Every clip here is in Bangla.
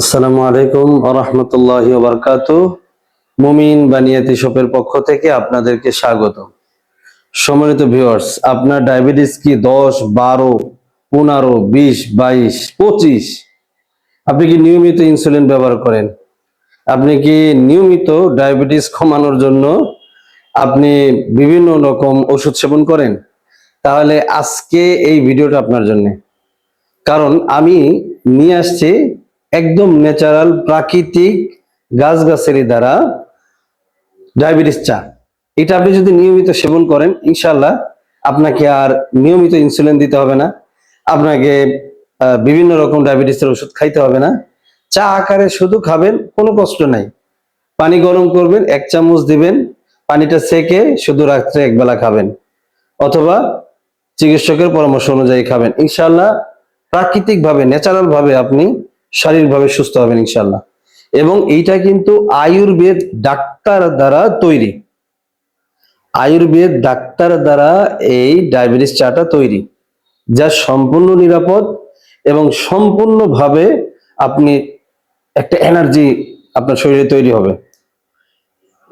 আসসালামু আলাইকুম আরহামতুল্লাহ বারকাত মুমিন বানিয়াতি শপের পক্ষ থেকে আপনাদেরকে স্বাগত। সম্মানিত ভিউয়ার্স, আপনার ডায়াবেটিস কি দশ, বারো, পনেরো, বিশ, বাইশ, পঁচিশ? আপনি কি নিয়মিত ইনসুলিন ব্যবহার করেন? আপনি কি নিয়মিত ডায়াবেটিস কমানোর জন্য আপনি বিভিন্ন রকম ওষুধ সেবন করেন? তাহলে আজকে এই ভিডিওটা আপনার জন্য। কারণ আমি নিয়ে আসছি একদম ন্যাচারাল প্রাকৃতিক গাছগাছালি দ্বারা ডায়াবেটিস চা। এটা আপনি যদি নিয়মিত সেবন করেন ইনশাল্লাহ আপনাকে আর নিয়মিত ইনসুলিন দিতে হবে না। আপনাকে বিভিন্ন রকম ডায়াবেটিসের ওষুধ খাইতে হবে না। চা আকারে শুধু খাবেন, কোনো কষ্ট নাই। পানি গরম করবেন, এক চামচ দিবেন, পানিটা সেকে শুধু রাত্রে একবেলা খাবেন। অথবা চিকিৎসকের পরামর্শ অনুযায়ী খাবেন। ইনশাল্লাহ প্রাকৃতিক ভাবে ন্যাচারাল ভাবে আপনি শারীরিকভাবে সুস্থ হবেন ইনশাল্লাহ এবং এইটা কিন্তু আয়ুর্বেদ ডাক্তার দ্বারা তৈরি। আয়ুর্বেদ ডাক্তার দ্বারা এই ডায়াবেটিস চাটা তৈরি। যা সম্পূর্ণ নিরাপদ এবং সম্পূর্ণভাবে আপনি একটা এনার্জি আপনার শরীরে তৈরি হবে।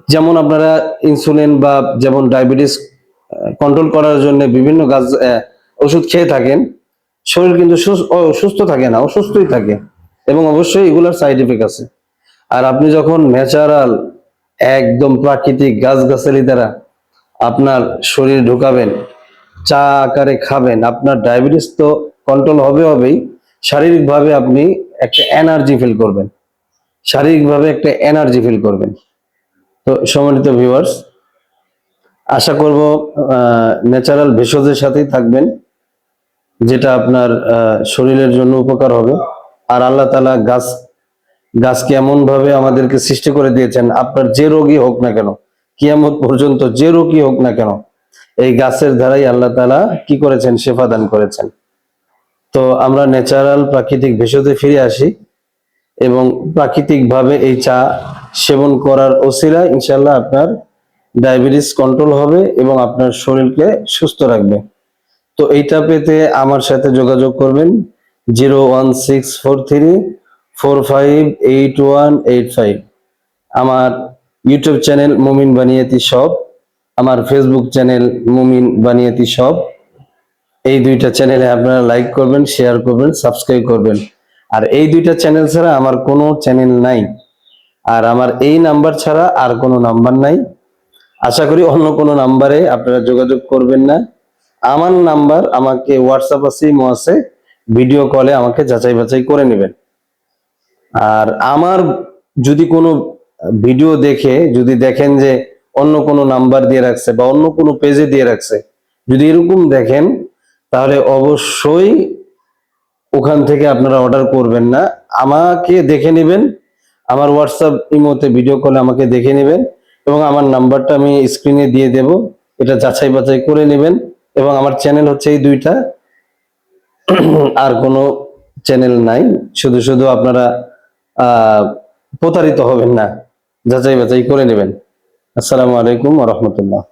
যেমন আপনারা ইনসুলিন বা যেমন ডায়াবেটিস কন্ট্রোল করার জন্য বিভিন্ন গাছ ওষুধ খেয়ে থাকেন, শরীর কিন্তু সুস্থ থাকে না, অসুস্থই থাকে। এবং অবশ্যই এগুলোর সাইড এফেক্ট আছে। আর আপনি যখন ন্যাচারাল, একদম প্রাকৃতিক গাছগাছালি দ্বারা আপনার শরীর ঢুকাবেন, চা আকারে খাবেন, আপনার ডায়াবেটিস তো কন্ট্রোল হবে হবেই, শারীরিকভাবে আপনি একটা এনার্জি ফিল করবেন। শারীরিকভাবে একটা এনার্জি ফিল করবেন। তো সম্মানিত ভিউয়ার্স আশা করব ন্যাচারাল ভেষজের সাথেই থাকবেন, যেটা আপনার শরীরের জন্য উপকার হবে। আর আল্লাহ তালা গাছ, গাছকে এমন ভাবে আমাদেরকে সৃষ্টি করে দিয়েছেন, আপনার যে রোগী হোক না কেন, কিয়ামত পর্যন্ত যে রোগী হোক না কেন, এই গাছের দ্বারাই আল্লাহ তালা কি করেছেন? সেফা দান করেছেন। তো আমরা ন্যাচারাল প্রাকৃতিক ভেষজে ফিরে আসি এবং প্রাকৃতিক ভাবে এই চা সেবন করার ওসিলা ইনশাল্লাহ আপনার ডায়াবেটিস কন্ট্রোল হবে এবং আপনার শরীরকে সুস্থ রাখবে। তো এইটা পেতে আমার সাথে যোগাযোগ করবেন। Zero one six four three four five eight one eight five. আমার ইউটিউব চ্যানেল মুমিন বানিয়াতি সব, আমার ফেসবুক চ্যানেল মুমিন বানিয়াতি সব। এই দুইটা চ্যানেলে আপনারা লাইক করবেন, শেয়ার করবেন, সাবস্ক্রাইব করবেন। আর এই দুইটা চ্যানেল ছাড়া আমার কোনো চ্যানেল নাই। আর আমার এই নাম্বার ছাড়া আর কোনো নাম্বার নাই। আশা করি অন্য কোনো নাম্বারে আপনারা যোগাযোগ করবেন না। আমার নাম্বার আমাকে হোয়াটসঅ্যাপ আছে ইমো আছে। ভিডিও কলে আমাকে যাচাই বাছাই করে নেবেন। আর আমার যদি কোনো ভিডিও দেখে, যদি দেখেন যে অন্য কোনো নাম্বার দিয়ে রাখছে বা অন্য কোনো পেজে দিয়ে রাখছে, যদি এরকম দেখেন, তাহলে অবশ্যই ওখান থেকে আপনারা অর্ডার করবেন না। আমাকে দেখে নেবেন, আমার হোয়াটসঅ্যাপ ইমোতে ভিডিও কলে আমাকে দেখে নেবেন এবং আমার নাম্বারটা আমি স্ক্রিনে দিয়ে দেব। এটা যাচাই বাছাই করে নেবেন এবং আমার চ্যানেল হচ্ছে এই দুইটা। আর কোনো চ্যানেল নাই। শুধু শুধু আপনারা প্রতারিত হবেন না। যাচাই বাছাই করে নেবেন। আসসালামু আলাইকুম রহমতুল্লাহ।